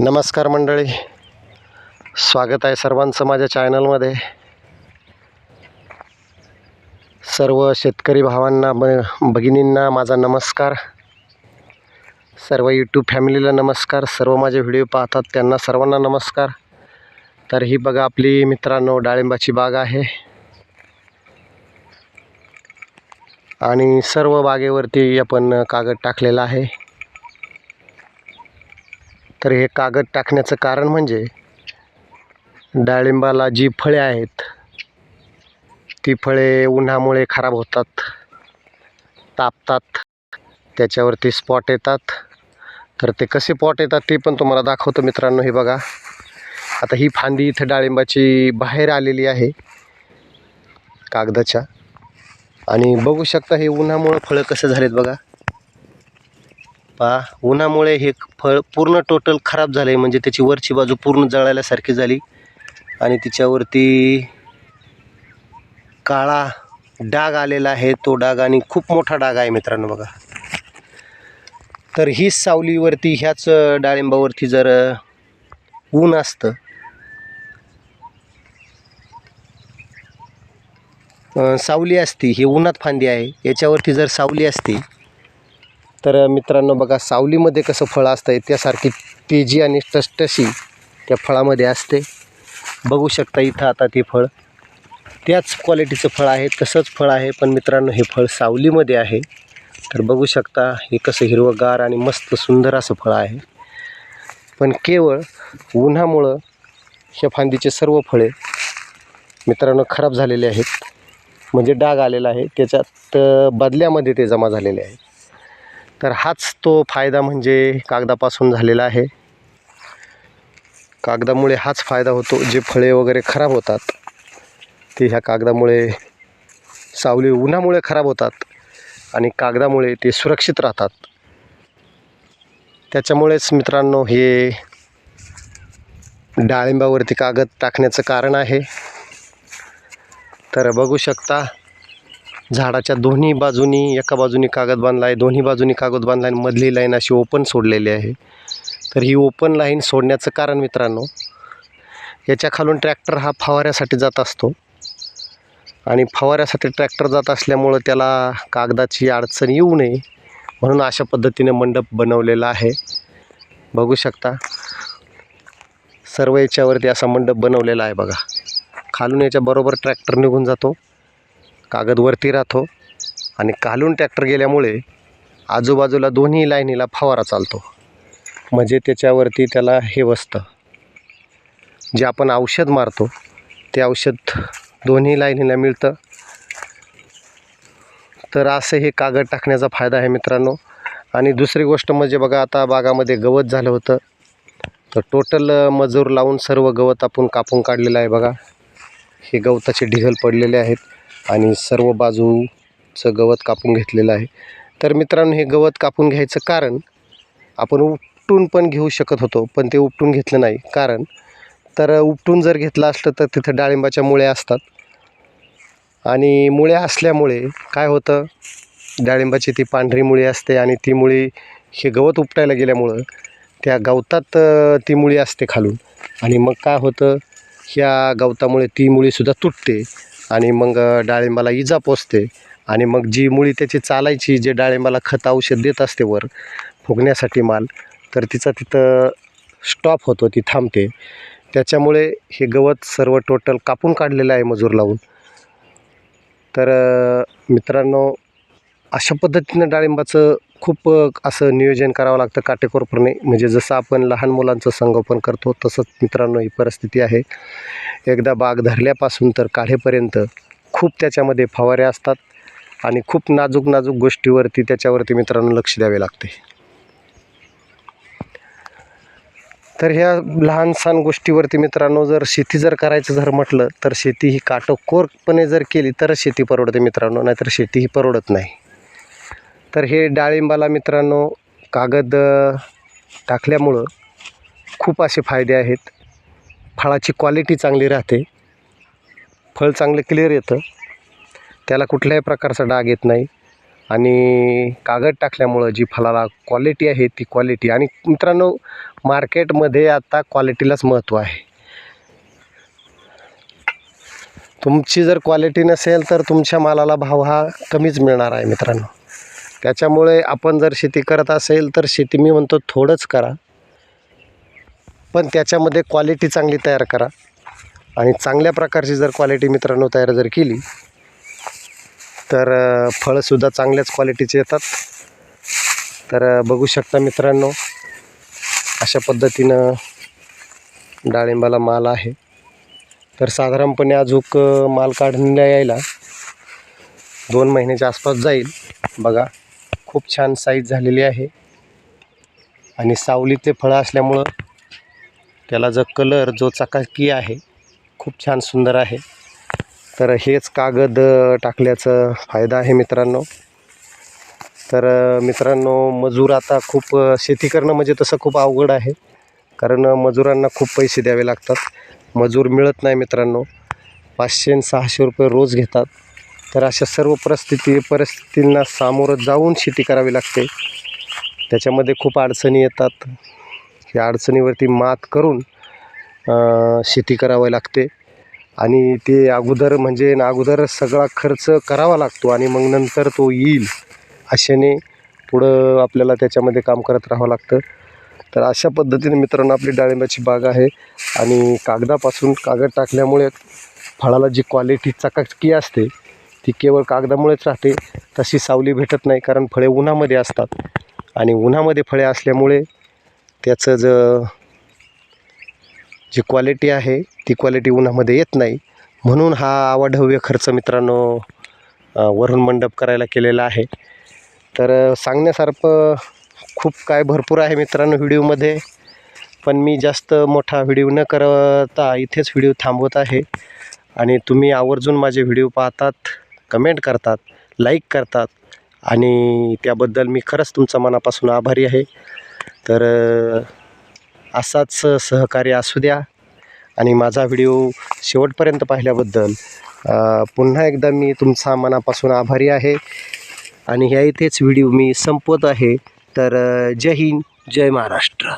नमस्कार मंडळी. स्वागत आहे सर्वांचं माझ्या चॅनलमध्ये. सर्व शेतकरी भावांना ब भगिनींना माझा नमस्कार. सर्व यूट्यूब फॅमिलीला नमस्कार. सर्व माझे व्हिडिओ पाहतात त्यांना सर्वांना नमस्कार. तर ही बघा आपली मित्रांनो डाळिंबाची बाग आहे. आणि सर्व बागेवरती आपण कागद टाकलेला आहे. तर हे कागद टाकण्याचं कारण म्हणजे डाळिंबाला जी फळे आहेत ती फळे उन्हामुळे खराब होतात तापतात त्याच्यावरती स्पॉट येतात. तर ते कसे पॉट येतात ते पण तुम्हाला दाखवतो मित्रांनो. हे बघा आता ही फांदी इथं डाळिंबाची बाहेर आलेली आहे कागदाच्या. आणि बघू शकता हे उन्हामुळं फळं कसं झालेत बघा. पहा उन्हामुळे हे फळ पूर्ण टोटल खराब झालं आहे म्हणजे त्याची वरची बाजू पूर्ण जळाल्यासारखी झाली. आणि तिच्यावरती काळा डाग आलेला आहे. तो डाग आणि खूप मोठा डाग आहे मित्रांनो बघा. तर ही सावलीवरती ह्याच डाळिंबावरती जर ऊन असतं सावली असती ही उन्हात फांदी आहे. याच्यावरती जर सावली असती तर मित्रांनो बघा सावलीमध्ये कसं फळं असतं त्यासारखी तेजी आणि टसटशी त्या फळामध्ये असते. बघू शकता इथं आता ते फळ. त्याच क्वालिटीचं फळ आहे तसंच फळ आहे पण मित्रांनो हे फळ सावलीमध्ये आहे. तर बघू शकता हे कसं हिरवंगार आणि मस्त सुंदर असं फळ आहे. पण केवळ उन्हामुळं ह्या फांदीचे सर्व फळे मित्रांनो खराब झालेले आहेत. म्हणजे डाग आलेला आहे त्याच्यात बदल्यामध्ये ते जमा झालेले आहे तर हाच तो फायदा म्हणजे कागदापासून झालेला आहे. कागदामुळे हाच फायदा होतो जे फळे वगैरे खराब होतात ते ह्या कागदामुळे सावली उन्हामुळे खराब होतात आणि कागदामुळे ते सुरक्षित राहतात. त्याच्यामुळेच मित्रांनो हे डाळिंबावरती कागद टाकण्याचं कारण आहे. तर बघू शकता झाडाच्या दोन्ही बाजूनी एका बाजूनी कागद बांधला आहे दोन्ही बाजूनी कागद बांधला आहे आणि मधली लाईन अशी ओपन सोडलेली आहे. तर ही ओपन लाईन सोडण्याचं कारण मित्रांनो याच्या खालून ट्रॅक्टर हा फवाऱ्यासाठी जात असतो. आणि फवाऱ्यासाठी ट्रॅक्टर जात असल्यामुळं त्याला कागदाची अडचण येऊ नये म्हणून अशा पद्धतीने मंडप बनवलेला आहे. बघू शकता सर्व याच्यावरती असा मंडप बनवलेला आहे बघा. खालून याच्याबरोबर ट्रॅक्टर निघून जातो. कागदवरती राहतो आणि कालून ट्रॅक्टर गेल्यामुळे आजूबाजूला दोन्ही लाईनीला फवारा चालतो. म्हणजे त्याच्यावरती त्याला हे बसतं. जे आपण औषध मारतो ते औषध दोन्ही लाईनीला मिळतं. तर असं हे कागद टाकण्याचा फायदा आहे मित्रांनो. आणि दुसरी गोष्ट म्हणजे बघा आता बागामध्ये गवत झालं होतं. तर टोटल मजूर लावून सर्व गवत आपण कापून काढलेलं आहे बघा. हे गवताचे ढिगल पडलेले आहेत. आणि सर्व बाजूचं गवत कापून घेतलेलं आहे. तर मित्रांनो हे गवत कापून घ्यायचं कारण आपण उपटून पण घेऊ शकत होतो पण ते उपटून घेतलं नाही. कारण तर उपटून जर घेतलं असलं तर तिथं डाळिंबाच्या मुळ्या असतात. आणि मुळ्या असल्यामुळे काय होतं? डाळिंबाची ती पांढरी मुळी असते आणि ती मुळी हे गवत उपटायला गेल्यामुळं त्या गवतात ती मुळी असते खालून. आणि मग काय होतं? ह्या गवतामुळे ती मुळीसुद्धा तुटते. आणि मग डाळिंबाला इजा पोचते. आणि मग जी मुळी त्याची चालायची जे डाळिंबाला खत औषध देत असते वर फुगण्यासाठी माल तर तिचा तिथं स्टॉप होतो ती थांबते. त्याच्यामुळे हे गवत सर्व टोटल कापून काढलेलं आहे मजूर लावून. तर मित्रांनो अशा पद्धतीनं डाळिंबाचं खूप असं नियोजन करावं लागतं काटेकोरपणे. म्हणजे जसं आपण लहान मुलांचं संगोपन करतो तसंच मित्रांनो ही परिस्थिती आहे. एकदा बाग धरल्यापासून तर काढेपर्यंत खूप त्याच्यामध्ये फवारे असतात आणि खूप नाजूक नाजूक गोष्टीवरती त्याच्यावरती मित्रांनो लक्ष द्यावे लागते. तर ह्या लहान सहान गोष्टीवरती मित्रांनो जर शेती जर करायचं जर म्हटलं तर शेती ही काटोकोरपणे जर केली तरच शेती परवडते मित्रांनो नाहीतर शेती ही परवडत नाही. तर हे डाळिंबाला मित्रांनो कागद टाकल्यामुळं खूप असे फायदे आहेत. फळाची क्वालिटी चांगली राहते. फळ चांगलं क्लिअर येतं. त्याला कुठल्याही प्रकारचा डाग येत नाही. आणि कागद टाकल्यामुळं जी फळाला क्वालिटी आहे ती क्वालिटी आणि मित्रांनो मार्केटमध्ये आता क्वालिटीलाच महत्त्व आहे. तुमची जर क्वालिटी नसेल तर तुमच्या मालाला भाव हा कमीच मिळणार आहे मित्रांनो. त्याच्यामुळे आपण जर शेती करत असेल तर शेती मी म्हणतो थोडंच करा. पण त्याच्यामध्ये क्वालिटी चांगली तयार करा. आणि चांगल्या प्रकारची जर क्वालिटी मित्रांनो तयार जर केली तर फळंसुद्धा चांगल्याच क्वालिटीचे येतात. तर बघू शकता मित्रांनो अशा पद्धतीनं डाळिंबाला माल आहे. तर साधारणपणे अजूक माल काढण्याला यायला दोन महिन्याच्या आसपास जाईल. बघा. खूप छान साईज झालेली आहे. आणि सावली ते फळं असल्यामुळं त्याला जो कलर जो चकाकी आहे खूप छान सुंदर आहे. तर हेच कागद टाकल्याचं फायदा आहे मित्रांनो. तर मित्रांनो मजूर आता खूप शेती करणं म्हणजे तसं खूप अवघड आहे. कारण मजुरांना खूप पैसे द्यावे लागतात. मजूर मिळत नाही मित्रांनो. पाचशे आणि सहाशे रुपये रोज घेतात. तर अशा सर्व परिस्थिती परिस्थितींना सामोरं जाऊन शेती करावी लागते. त्याच्यामध्ये खूप अडचणी येतात. या अडचणीवरती मात करून शेती करावी लागते. आणि ते अगोदर म्हणजे ना अगोदर सगळा खर्च करावा लागतो आणि मग नंतर तो येईल अशाने पुढं आपल्याला त्याच्यामध्ये काम करत राहावं लागतं. तर अशा पद्धतीने मित्रांनो आपली डाळिंबाची बाग आहे. आणि कागदापासून कागद टाकल्यामुळे फळाला जी क्वालिटी चकाकी असते ती केवळ कागदामुळेच राहते तशी सावली भेटत नाही कारण फळे उन्हामध्ये असतात. आणि उन्हामध्ये फळे असल्यामुळे त्याचं ज जी क्वालिटी आहे ती क्वालिटी उन्हामध्ये येत नाही. म्हणून हा अवाढव्य खर्च मित्रांनो वरून मंडप करायला केलेला आहे. तर सांगण्यासारखं खूप काय भरपूर आहे मित्रांनो व्हिडिओमध्ये. पण मी जास्त मोठा व्हिडिओ न करता इथेच व्हिडिओ थांबवत आहे. आणि तुम्ही आवर्जून माझे व्हिडिओ पाहतात. कमेंट करतात लाईक करतात. आणि त्याबद्दल मी खरंच तुमचा मनापासून आभारी आहे. तर असाच सहकार्य असू द्या. आणि माझा व्हिडिओ शेवटपर्यंत पाहिल्याबद्दल पुन्हा एकदा मी तुमचा मनापासून आभारी आहे. आणि ह्या इथेच व्हिडिओ मी संपवत आहे. तर जय हिंद जय महाराष्ट्र.